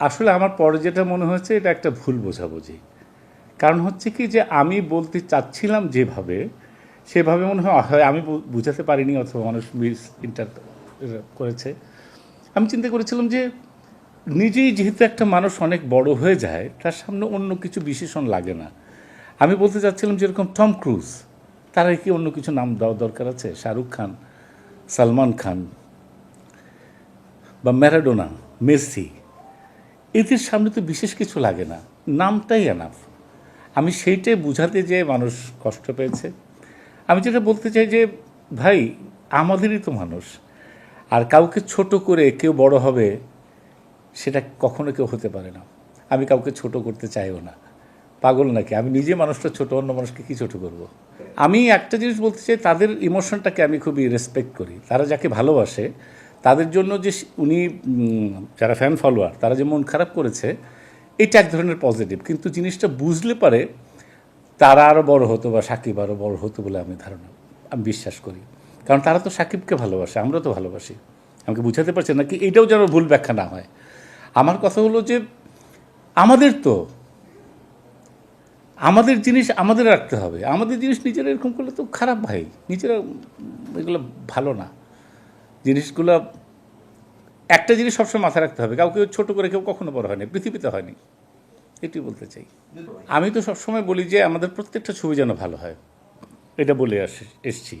আসলে আমার পরে যেটা মনে হয়েছে, এটা একটা ভুল বোঝাবুঝি। কারণ হচ্ছে কি যে, আমি বলতে চাচ্ছিলাম যেভাবে, সেভাবে মনে হয় আমি বুঝাতে পারিনি অথবা মানুষ মিস ইন্টার করেছে। আমি চিন্তা করেছিলাম যে, নিজেই যেহেতু একটা মানুষ অনেক বড় হয়ে যায়, তার সামনে অন্য কিছু বিশেষণ লাগে না। আমি বলতে চাচ্ছিলাম যেরকম টম ক্রুজ, তারা কি অন্য কিছু নাম দেওয়া দরকার আছে? শাহরুখ খান, সালমান খান বা ম্যারাডোনা, মেসি। এদের সামনে তো বিশেষ কিছু লাগে না। নামটাই এনাফ আমি সেইটাই বুঝাতে যেয়ে মানুষ কষ্ট পেয়েছে। আমি যেটা বলতে চাই যে, ভাই, আমাদেরই তো মানুষ। আর কাউকে ছোট করে কেউ বড় হবে, সেটা কখনো কেউ হতে পারে না। আমি কাউকে ছোট করতে চাইও না। পাগল নাকি? আমি নিজে মানুষটা ছোট, অন্য মানুষকে কি ছোট করব। আমি একটা জিনিস বলতে চাই, তাদের ইমোশনটাকে আমি খুবই রেসপেক্ট করি। তারা যাকে ভালোবাসে তাদের জন্য যে উনি যারা ফ্যান ফলোয়ার তারা যে মন খারাপ করেছে, এটা এক ধরনের পজিটিভ কিন্তু জিনিসটা বুঝলে পারে তারা আরও বড় হতো বা সাকিব আরও বড় হতো বলে আমি ধারণা, আমি বিশ্বাস করি। কারণ তারা তো সাকিবকে ভালোবাসে, আমরা তো ভালোবাসি। আমাকে বুঝাতে পারছে না কি এটাও যেন ভুল ব্যাখ্যা না হয়। আমার কথা হলো যে আমাদের তো, আমাদের জিনিস আমাদের রাখতে হবে। আমাদের জিনিস নিজেরা এরকম করলে তো খারাপ ভাই, নিজেরা এগুলো ভালো না। জিনিসগুলো, একটা জিনিস সবসময় মাথায় রাখতে হবে, কাউকে ছোট করে কেউ কখনো বড় হয়নি, পৃথিবীতে হয়নি। এটি বলতে চাই। আমি তো সবসময় বলি যে আমাদের প্রত্যেকটা ছবি যেন ভালো হয়, এটা বলে আস, এসছি।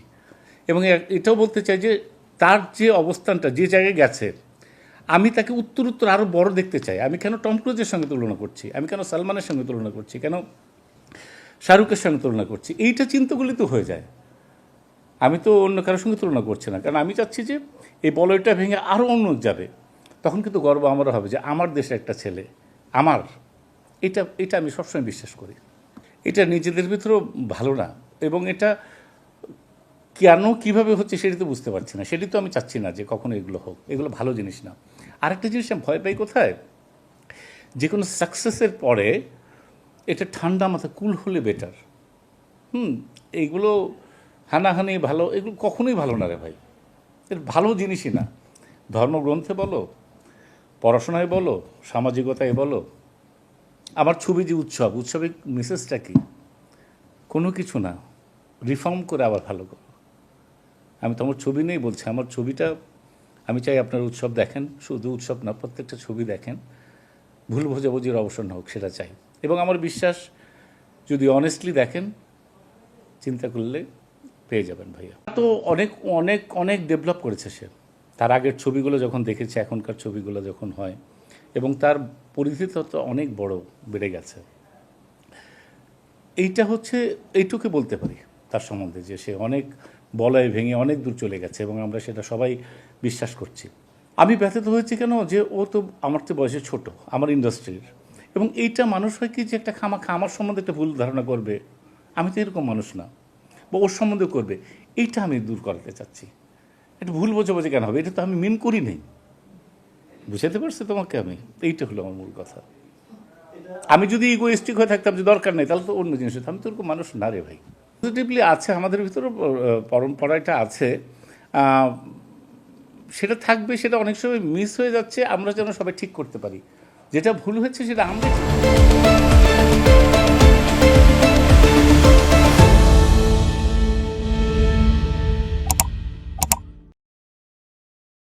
এবং এটাও বলতে চাই যে তার যে অবস্থানটা, যে জায়গায় গেছে, আমি তাকে উত্তর উত্তর আরও বড় দেখতে চাই। আমি কেন টম ক্রুজের সঙ্গে তুলনা করছি? আমি কেন সালমানের সঙ্গে তুলনা করছি? কেন শাহরুখের সঙ্গে তুলনা করছি? এইটা চিন্তাগুলি তো হয়ে যায়। আমি তো অন্য কারোর সঙ্গে তুলনা করছি না। কারণ আমি চাচ্ছি যে এই বলয়টা ভেঙে আরও অন্য যাবে। তখন কিন্তু গর্ব আমারও হবে যে আমার দেশে একটা ছেলে, আমার। এটা এটা আমি সবসময় বিশ্বাস করি। এটা নিজেদের ভিতরেও ভালো না। এবং এটা কেন, কীভাবে হচ্ছে সেটি তো বুঝতে পারছি না। সেটি তো আমি চাচ্ছি না যে কখনো এগুলো হোক। এগুলো ভালো জিনিস না। আরেকটা জিনিস আমি ভয় পাই কোথায়? যে কোনো সাকসেসের পরে এটা ঠান্ডা মাথা কুল হলে বেটার হুম এইগুলো হানাহানি ভালো, এগুলো কখনোই ভালো না রে ভাই। এর ভালো জিনিসই না। ধর্মগ্রন্থে বলো, পড়াশোনায় বলো, সামাজিকতায় বলো আমার ছবি যে উৎসব উৎসবের মেসেজটা কি? কোনো কিছু না। রিফর্ম করে আবার ভালো করো। আমি তো আমার ছবি নেই বলছি, আমার ছবিটা, আমি চাই আপনার উৎসব দেখেন, শুধু উৎসব না, প্রত্যেকটা ছবি দেখেন। ভুল বোঝাবুঝির অবসর না হোক, সেটা চাই। এবং আমার বিশ্বাস, যদি অনেস্টলি দেখেন, চিন্তা করলে পেয়ে যাবেন ভাইয়া। তো অনেক অনেক অনেক ডেভেলপ করেছে সে। তার আগের ছবিগুলো যখন দেখেছে, এখনকার ছবিগুলো যখন হয়, এবং তার পরিধি তো অনেক বড়, বেড়ে গেছে। এইটা হচ্ছে, এইটুকু বলতে পারি তার সম্বন্ধে যে সে অনেক বলয় ভেঙে অনেক দূর চলে গেছে, এবং আমরা সেটা সবাই বিশ্বাস করছি। আমি ব্যথিত হয়েছি কেন? যে ও তো আমার তো বয়সে ছোট, আমার ইন্ডাস্ট্রির এবং এইটা মানুষ হয় কি যে একটা খামা আমার সম্বন্ধে একটা ভুল ধারণা করবে? আমি তো এরকম মানুষ না। বা ওর সম্বন্ধে করবে, এইটা আমি দূর করাতে চাচ্ছি। এটা ভুল বোঝাবুঝি কেন হবে? এটা তো আমি মিন করি নেই। বুঝাতে পারছি তোমাকে আমি? এইটা হলো আমার মূল কথা। আমি যদি ইগোইস্টিক হয়ে থাকতাম, যে দরকার নেই, তাহলে তো অন্য জিনিস আমি তো ওরকম মানুষ না রে ভাই। পজিটিভলি আছে, আমাদের ভিতরে পরম্পরাটা আছে। সেটা থাকবে, সেটা অনেক সময় মিস হয়ে যাচ্ছে, আমরা যেন সবাই ঠিক করতে পারি। যেটা ভুল হচ্ছে সেটা আমরা